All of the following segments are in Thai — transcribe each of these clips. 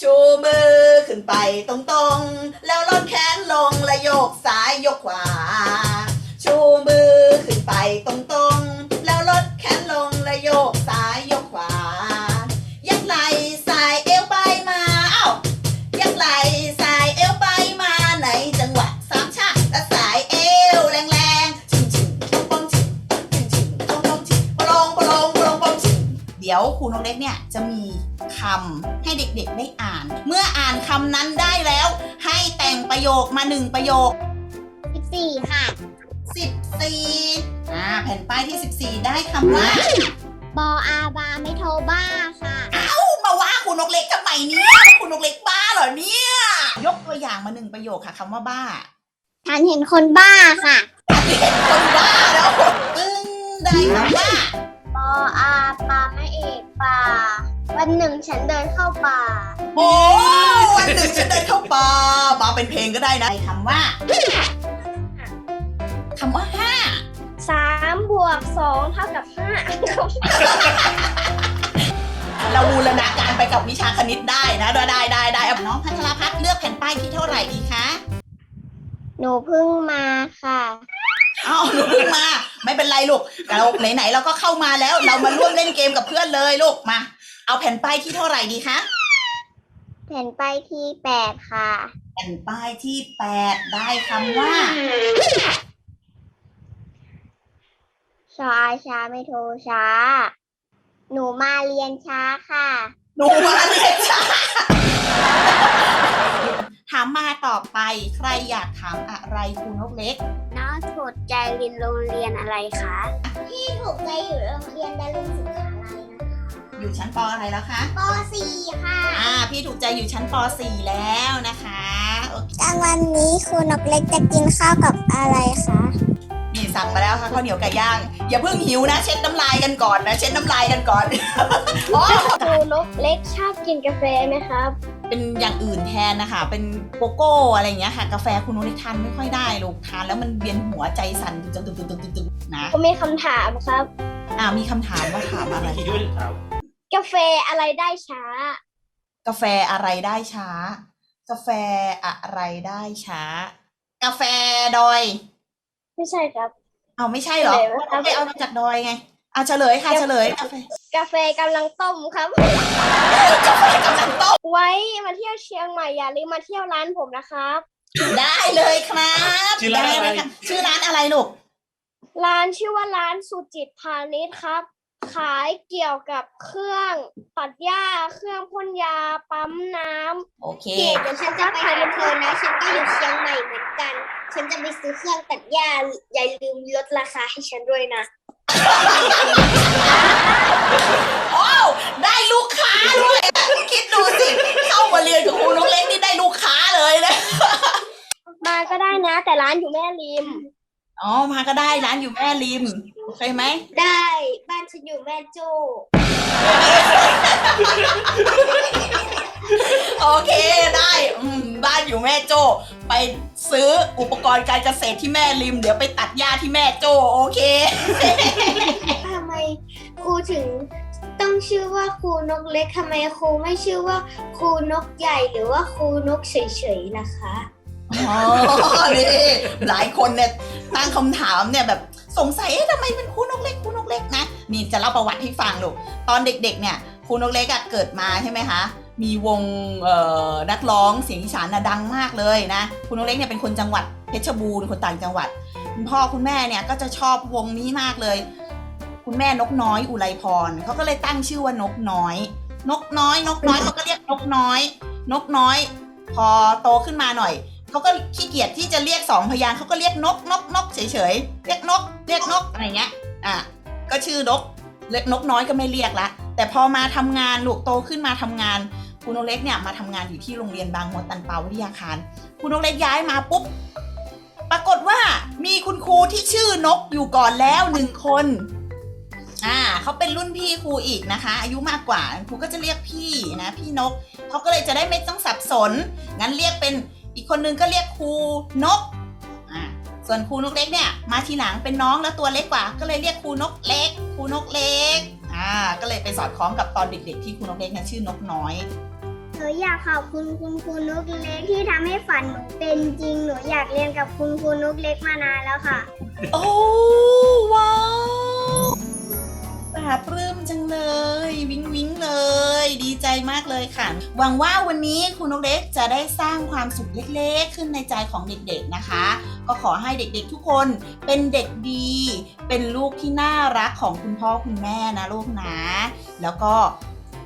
ชูมือขึ้นไปตรงๆ แล้วลดแขนลงและโยกซ้ายยกขวา เดี๋ยวครูนกเล็กเนี่ยจะมีคำให้เด็กๆได้อ่าน เมื่ออ่านคำนั้นได้แล้ว ให้แต่งประโยคมาหนึ่งประโยค 14 ค่ะ 14อ่าแผ่นป้ายที่ 14 ได้คำว่า บออาบาไม่โทบ้าค่ะอู้มาว่าครูนกเล็กทำไมเนี่ยครูนกเล็กบ้าเหรอเนี่ยยกตัวอย่างมาหนึ่งประโยคค่ะคำว่าบ้าฉันเห็นคนบ้าค่ะ คนบ้าแล้วปึ้งได้คำว่า บออาปาไม่เอกป่า วันหนึ่งฉันเดินเข้าป่า โอ้วันหนึ่งฉันเดินเข้าป่ามาเป็นเพลงก็ได้นะได้คำว่าคำว่าห้า3บวก2เท่ากับเราบูรณาการไปกับวิชาคณิตได้นะ ได้ได้ได้ได้เอาน้องพัชรพัฒน์เลือกแผ่นป้ายที่เท่าไหร่ดีคะ5หนูเพิ่งมาค่ะ อ้าวหนูเพิ่งมา ไม่เป็นไรลูกเราไหนๆเราก็เข้ามาแล้ว เรามาร่วมเล่นเกมกับเพื่อนเลยลูกมา เอาแผ่นป้ายที่เท่าไหร่ดีคะแผ่นไปายที่8ค่ะ แผ่นป้ายที่แปดได้คำว่า ชออาช้าไม่โทรช้า หนูมาเรียนช้าค่ะ หนูมาเรียนช้า ถามมาต่อไปใครอยากถามอะไรครูนกเล็กน้ องถูกใจเรียนโรงเรียนอะไรคะพี่ถูกใจอยู่โรงเรียนดารุณศึกษาลัยนะคะอยู่ชั้นปอะไรแล้วคะป .4 ค่ะ อ่า พี่ถูกใจอยู่ชั้นป .4 แล้วนะคะโอเคกลางวันนี้ครูนกเล็กจะกินข้าวกับอะไรคะนี่สั่งมาแล้วค่ะข้าวเหนียวไก่ย่าง อย่าเพิ่งหิวนะ เช็ดน้ำลายกันก่อนนะ เช็ดน้ำลายกันก่อนอ๋อครูนกเล็กชอบกินกาแฟไหมครับ เป็นอย่างอื่นแทนนะคะ เป็นโกโก้อะไรอย่างเงี้ยค่ะ กาแฟคุณนุ้ยทานไม่ค่อยได้ลูกทานแล้วมันเวียนหัวใจสั่นตึกตึกตึกตึกตึกตึกนะผมมีคำถามครับ อ่ามีคำถามว่าถามอะไรคะ กาแฟอะไรได้ช้า กาแฟอะไรได้ช้า กาแฟอะไรได้ช้า กาแฟดอย ไม่ใช่ครับ เอาไม่ใช่เหรอเฉลยไหมครับ ไม่เอามาจากดอยไงเอาเฉลยค่ะเฉลยกาแฟ กาแฟกำลังต้มครับ กาแฟกำลังต้มไว้มาเที่ยวเชียงใหม่อย่าลืมมาเที่ยวร้านผมนะครับ ได้เลยครับชื่อร้านอะไร ด้เลยค่ชื่อร้านอะไรลูกร้านชื่อว่าร้านสุจิตพาณิชย์ครับ ขายเกี่ยวกับเครื่องตัดหญ้าเครื่องพ่นยาปั๊มน้ำ โอเคเดี๋ยวฉันจะไปกับเธอนะ ฉันก็อยู่เชียงใหม่เหมือนกัน ฉันจะไปซื้อเครื่องตัดหญ้าอย่าลืมลดราคาให้ฉันด้วยนะว้าวได้ลูกค้าด้วย คิดดูสิ เข้ามาเรียนกับครูนกเล็กนี่ได้ลูกค้าเลยนะ มาก็ได้ นะแต่ร้านอยู่แม่ริม อ๋อมาก็ได้ร้านอยู่แม่ริมโอเคไหมได้บ้านฉันอยู่แม่โจ้โอเคได้อืมบ้านอยู่แม่โจ้ไปซื้ออุปกรณ์การเกษตรที่แม่ริม เดี๋ยวไปตัดหญ้าที่แม่โจ้โอเค ทำไมครูถึงต้องชื่อว่าครูนกเล็กทำไมครูไม่ชื่อว่าครูนกใหญ่หรือว่าครูนกเฉยๆนะคะ อ๋อนี่หลายคนเนี่ยตั้งคำถามเนี่ยแบบสงสัยเอ๊ะทำไมเป็นครูนกเล็กครูนกเล็กนะ นี่จะเล่าประวัติให้ฟังลูกตอนเด็กๆ เนี่ยครูนกเล็กอะเกิดมาใช่ไหมคะมีวงนักร้องเสียงอีสานนะดังมากเลยนะครูนกเล็กเนี่ยเป็นคนจังหวัดเพชรบูรณ์คนต่างจังหวัด คุณพ่อคุณแม่เนี่ยก็จะชอบวงนี้มากเลย คุณแม่นกน้อยอุไรพรเขาก็เลยตั้งชื่อว่านกน้อย นกน้อย นกน้อยเขาก็เรียกนกน้อย นกน้อย พอโตขึ้นมาหน่อย เขาก็ขี้เกียจที่จะเรียกสองพยางค์เขาก็เรียกนกนกนกเฉยๆเรียกนก เรียกนกอะไรเงี้ยอะก็ชื่อนกเล็กนกน้อยก็ไม่เรียกละแต่พอมาทำงานลูกโตขึ้นมาทำงานคุณนกเล็กเนี่ยมาทำงานอยู่ที่โรงเรียนบางมดตันเปาวิทยาคาร คุณนกเล็กย้ายมาปุ๊บปรากฏว่ามีคุณครูที่ชื่อนกอยู่ก่อนแล้วหนึ่งคนอ่าเขาเป็นรุ่นพี่ครูอีกนะคะ อายุมากกว่าครูก็จะเรียกพี่นะ พี่นกเขาก็เลยจะได้ไม่ต้องสับสน งั้นเรียกเป็น อีกคนนึงก็เรียกครูนกอ่าส่วนครูนกเล็กเนี่ยมาทีหลังเป็นน้องแล้วตัวเล็กกว่า ก็เลยเรียกครูนกเล็กครูนกเล็กอ่าก็เลยไปสอดคล้องกับตอนเด็ก ๆ ที่ครูนกเล็กเนี่ยชื่อนกน้อยหนูอยากขอบคุณคุณครูนุกเล็กที่ทำให้ฝันหนูเป็นจริงหนูอยากเรียนกับคุณครูนุกเล็กมานานแล้วค่ะ โอ้ว้าว ปราบปลื้มจังเลย วิ้งวิ้งเลย ดีใจมากเลยค่ะ หวังว่าวันนี้คุณนกเล็กจะได้สร้างความสุขเล็กๆ ขึ้นในใจของเด็กๆนะคะ ก็ขอให้เด็กๆทุกคนเป็นเด็กดี เป็นลูกที่น่ารักของคุณพ่อคุณแม่นะลูกนะ แล้วก็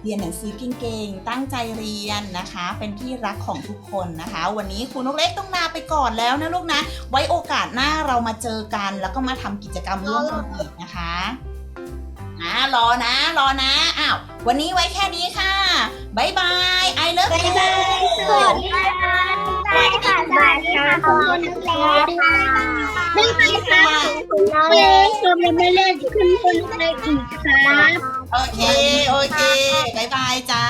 เรียนหนังสือเก่งๆ ตั้งใจเรียนนะคะ เป็นที่รักของทุกคนนะคะ วันนี้คุณนกเล็กต้องลาไปก่อนแล้วนะลูกนะ ไว้โอกาสหน้าเรามาเจอกัน แล้วก็มาทำกิจกรรมร่วมกันอีกนะคะ รอนะ รอนะอ้าววันนี้ไว้แค่นี้ค่ะบายบายไอเลิฟบ๊ายบายสวัสดีค่ะสวัสดีค่ะสวัสดีค่ะคุณนุกเล็กไม่ไปค่ะคุณน้องเล็กเราไม่เล่นคุณครูนุกเล็กอีกครับโอเคโอเคบายบายจ้า